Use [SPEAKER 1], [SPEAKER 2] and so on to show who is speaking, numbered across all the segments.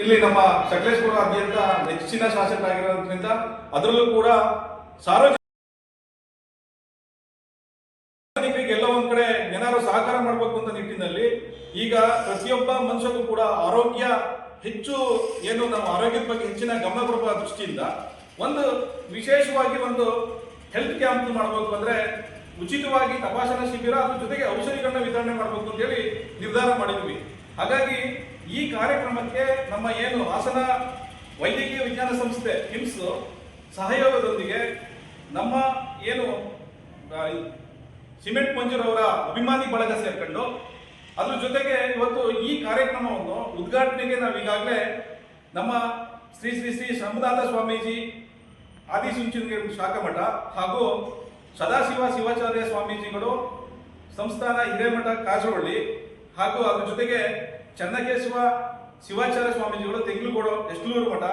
[SPEAKER 1] ಇಲ್ಲಿ ನಮ್ಮ ಸಕಲೇಶ್ಪುರಾದ್ಯಂತ ನೆಚ್ಚಿನ ಶಾಸಕರಾಗಿರೋದ್ರಿಂದ ಅದರಲ್ಲೂ ಕೂಡ ಸಾರ್ವಜನಿಕರಿಗೆ ಎಲ್ಲ ಒಂದ್ ಕಡೆ ಏನಾದ್ರು ಸಹಕಾರ ಮಾಡಬೇಕು ಅಂತ ನಿಟ್ಟಿನಲ್ಲಿ ಈಗ ಪ್ರತಿಯೊಬ್ಬ ಮನುಷ್ಯಗೂ ಕೂಡ ಆರೋಗ್ಯ ಹೆಚ್ಚು ಏನು ನಮ್ಮ ಆರೋಗ್ಯದ ಬಗ್ಗೆ ಹೆಚ್ಚಿನ ಗಮನ ಕೊಡುವ ದೃಷ್ಟಿಯಿಂದ ಒಂದು ವಿಶೇಷವಾಗಿ ಒಂದು ಹೆಲ್ತ್ ಕ್ಯಾಂಪ್ ಮಾಡಬೇಕು ಅಂದ್ರೆ ಉಚಿತವಾಗಿ ತಪಾಸಣಾ ಶಿಬಿರ ಅದ್ರ ಜೊತೆಗೆ ಔಷಧಿಗಳನ್ನ ವಿತರಣೆ ಮಾಡಬೇಕು ಅಂತ ಹೇಳಿ ನಿರ್ಧಾರ ಮಾಡಿದ್ವಿ. ಹಾಗಾಗಿ ಈ ಕಾರ್ಯಕ್ರಮಕ್ಕೆ ನಮ್ಮ ಏನು ಹಾಸನ ವೈದ್ಯಕೀಯ ವಿಜ್ಞಾನ ಸಂಸ್ಥೆ ಹಿಮ್ಸ್ ಸಹಯೋಗದೊಂದಿಗೆ ನಮ್ಮ ಏನು ಸಿಮೆಂಟ್ ಮಂಜೂರ್ ಅವರ ಅಭಿಮಾನಿ ಬಳಗ ಸೇರ್ಕೊಂಡು ಅದ್ರ ಜೊತೆಗೆ ಇವತ್ತು ಈ ಕಾರ್ಯಕ್ರಮವನ್ನು ಉದ್ಘಾಟನೆಗೆ ನಾವು ಈಗಾಗಲೇ ನಮ್ಮ ಶ್ರೀ ಶ್ರೀ ಶ್ರೀ ಶ್ರಮದಾತ ಸ್ವಾಮೀಜಿ ಆದಿಚುಂಚನಗಿರಿ ಶಾಖಮಠ ಹಾಗೂ ಸದಾಶಿವ ಶಿವಾಚಾರ್ಯ ಸ್ವಾಮೀಜಿಗಳು ಸಂಸ್ಥಾನ ಹಿರೇಮಠ ಕಾಸರವಳ್ಳಿ ಹಾಗೂ ಅದ್ರ ಜೊತೆಗೆ ಚನ್ನಕೇಶವ, ಶಿವಾಚಾರ್ಯ ಸ್ವಾಮೀಜಿಗಳು ತೆಂಗ್ಲುಗೋಡು ಎಸ್ಲೂರು ಮಠ,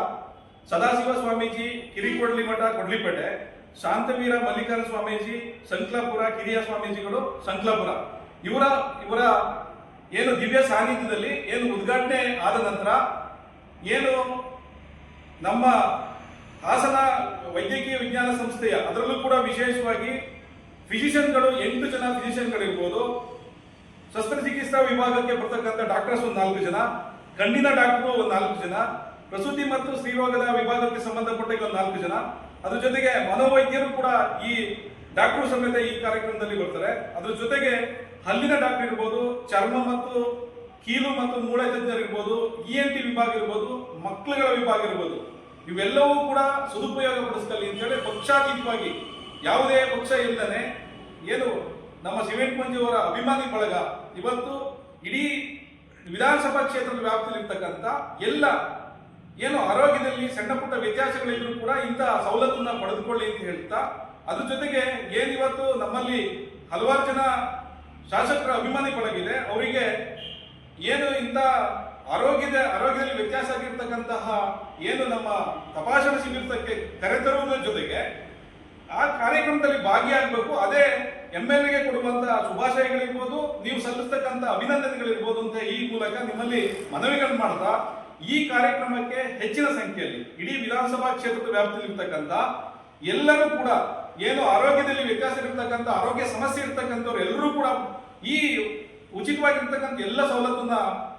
[SPEAKER 1] ಸದಾಶಿವ ಸ್ವಾಮೀಜಿ, ಕಿರಿಕೊಡ್ಲಿ ಮಠ, ಕೊಡ್ಲಿಪೇಟೆ, ಶಾಂತವೀರ ಮಲ್ಲಿಕಾರ್ಜುನ ಸ್ವಾಮೀಜಿ, ಸಂಕ್ಲಾಪುರ ಕಿರಿಯ ಸ್ವಾಮೀಜಿಗಳು, ಸಂಕ್ಲಾಪುರ. ಇವರ ಇವರ ಏನು ದಿವ್ಯ ಸಾನ್ನಿಧ್ಯದಲ್ಲಿ ಏನು ಉದ್ಘಾಟನೆ ಆದ ನಂತರ ಏನು ನಮ್ಮ ಹಾಸನ ವೈದ್ಯಕೀಯ ವಿಜ್ಞಾನ ಸಂಸ್ಥೆಯ ಅದರಲ್ಲೂ ಕೂಡ ವಿಶೇಷವಾಗಿ ಫಿಸಿಷಿಯನ್ಗಳು ಎಂಟು ಜನ ಫಿಸಿಷಿಯನ್ಗಳಿರ್ಬೋದು ಶಸ್ತ್ರಚಿಕಿತ್ಸಾ ವಿಭಾಗಕ್ಕೆ ಬರ್ತಕ್ಕಂಥ ಡಾಕ್ಟರ್ಸ್ ಒಂದು ನಾಲ್ಕು ಜನ, ಕಣ್ಣಿನ ಡಾಕ್ಟರ್ ಒಂದು ನಾಲ್ಕು ಜನ, ಪ್ರಸೂತಿ ಮತ್ತು ಸ್ತ್ರೀರೋಗದ ವಿಭಾಗಕ್ಕೆ ಸಂಬಂಧಪಟ್ಟ ಒಂದು ನಾಲ್ಕು ಜನ. ಅದ್ರ ಜೊತೆಗೆ ಮನೋವೈದ್ಯರು ಕೂಡ ಈ ಡಾಕ್ಟರ್ ಸಮೇತ ಈ ಕಾರ್ಯಕ್ರಮದಲ್ಲಿ ಬರ್ತಾರೆ. ಅದ್ರ ಜೊತೆಗೆ ಹಲ್ಲಿನ ಡಾಕ್ಟರ್ ಇರ್ಬೋದು, ಚರ್ಮ ಮತ್ತು ಕೀಲು ಮತ್ತು ಮೂಳೆ ತಜ್ಞರು ಇರ್ಬೋದು ಇ ಎನ್ ಟಿ ವಿಭಾಗ ಇರ್ಬೋದು, ಮಕ್ಕಳುಗಳ ವಿಭಾಗ ಇರ್ಬೋದು. ಇವೆಲ್ಲವೂ ಕೂಡ ಸದುಪಯೋಗ ಪಡಿಸ್ಕೊಳ್ಳಿ ಅಂತೇಳಿ ಪಕ್ಷಾತೀತವಾಗಿ ಯಾವುದೇ ಪಕ್ಷ ಇಲ್ಲದೇ ಏನು ನಮ್ಮ ಸಿಮೆಂಟ್ ಮಂಜಿಯವರ ಅಭಿಮಾನಿ ಬಳಗ. ಇವತ್ತು ಇಡೀ ವಿಧಾನಸಭಾ ಕ್ಷೇತ್ರದ ವ್ಯಾಪ್ತಿಯಲ್ಲಿರ್ತಕ್ಕಂಥ ಎಲ್ಲ ಏನು ಆರೋಗ್ಯದಲ್ಲಿ ಸಣ್ಣ ಪುಟ್ಟ ವ್ಯತ್ಯಾಸಗಳಿದ್ರು ಕೂಡ ಇಂತಹ ಸವಲತ್ತನ್ನ ಪಡೆದುಕೊಳ್ಳಿ ಅಂತ ಹೇಳ್ತಾ, ಅದ್ರ ಜೊತೆಗೆ ಏನಿವತ್ತು ನಮ್ಮಲ್ಲಿ ಹಲವಾರು ಜನ ಶಾಸಕರ ಅಭಿಮಾನಿ ಬಳಗಿದೆ ಅವರಿಗೆ ಏನು ಇಂಥ ಆರೋಗ್ಯದ, ಆರೋಗ್ಯದಲ್ಲಿ ವ್ಯತ್ಯಾಸ ಆಗಿರ್ತಕ್ಕಂತಹ ಏನು ನಮ್ಮ ತಪಾಸಣಾ ಶಿಬಿರಕ್ಕೆ ಕರೆತರುವುದರ ಜೊತೆಗೆ ಆ ಕಾರ್ಯಕ್ರಮದಲ್ಲಿ ಭಾಗಿಯಾಗಬೇಕು. ಅದೇ ಎಂ ಎಲ್ ಎಗೆ ಕೊಡುವಂತ ಶುಭಾಶಯಗಳಿರ್ಬೋದು, ನೀವು ಸಲ್ಲಿಸ್ತಕ್ಕಂಥ ಅಭಿನಂದನೆಗಳಿರ್ಬೋದು ಅಂತ ಈ ಮೂಲಕ ನಿಮ್ಮಲ್ಲಿ ಮನವಿಗಳನ್ನು ಮಾಡ್ತಾ, ಈ ಕಾರ್ಯಕ್ರಮಕ್ಕೆ ಹೆಚ್ಚಿನ ಸಂಖ್ಯೆಯಲ್ಲಿ, ಇಡೀ ವಿಧಾನಸಭಾ ಕ್ಷೇತ್ರದ ವ್ಯಾಪ್ತಿಯಲ್ಲಿ ಇರ್ತಕ್ಕಂಥ ಎಲ್ಲರೂ ಕೂಡ, ಏನು ಆರೋಗ್ಯದಲ್ಲಿ ವ್ಯತ್ಯಾಸ ಇರತಕ್ಕಂಥ ಆರೋಗ್ಯ ಸಮಸ್ಯೆ ಇರ್ತಕ್ಕಂಥವ್ರು ಎಲ್ಲರೂ ಕೂಡ ಈ ಉಚಿತವಾಗಿರ್ತಕ್ಕಂಥ ಎಲ್ಲ ಸವಲತ್ತನ್ನ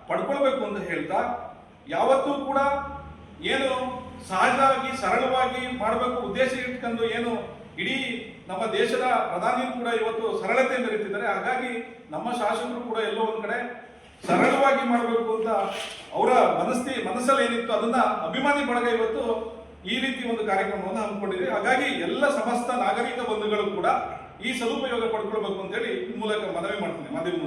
[SPEAKER 1] ಪಡ್ಕೊಳ್ಬೇಕು ಅಂತ ಹೇಳ್ತಾ, ಯಾವತ್ತೂ ಕೂಡ ಏನು ಸಹಜವಾಗಿ, ಸರಳವಾಗಿ ಮಾಡಬೇಕು ಉದ್ದೇಶ ಇಟ್ಕೊಂಡು ಏನು ಇಡೀ ನಮ್ಮ ದೇಶದ ಪ್ರಧಾನಿಯೂ ಕೂಡ ಇವತ್ತು ಸರಳತೆ ಮೆರೆತಿದ್ದಾರೆ ಹಾಗಾಗಿ ನಮ್ಮ ಶಾಸಕರು ಕೂಡ ಎಲ್ಲೋ ಒಂದು ಕಡೆ ಸರಳವಾಗಿ ಮಾಡಬೇಕು ಅಂತ ಅವರ ಮನಸ್ಥಿ, ಮನಸ್ಸಲ್ಲಿ ಏನಿತ್ತು ಅದನ್ನ ಅಭಿಮಾನಿ ಬಳಗ ಇವತ್ತು ಈ ರೀತಿ ಒಂದು ಕಾರ್ಯಕ್ರಮವನ್ನು ಹಮ್ಮಿಕೊಂಡಿದೆ. ಹಾಗಾಗಿ ಎಲ್ಲ ಸಮಸ್ತ ನಾಗರಿಕ ಬಂಧುಗಳು ಕೂಡ ಈ ಸದುಪಯೋಗ ಪಡ್ಕೊಳ್ಬೇಕು ಅಂತೇಳಿ ಈ ಮೂಲಕ ಮನವಿ ಮಾಡ್ತೀನಿ ಮಾಧ್ಯಮ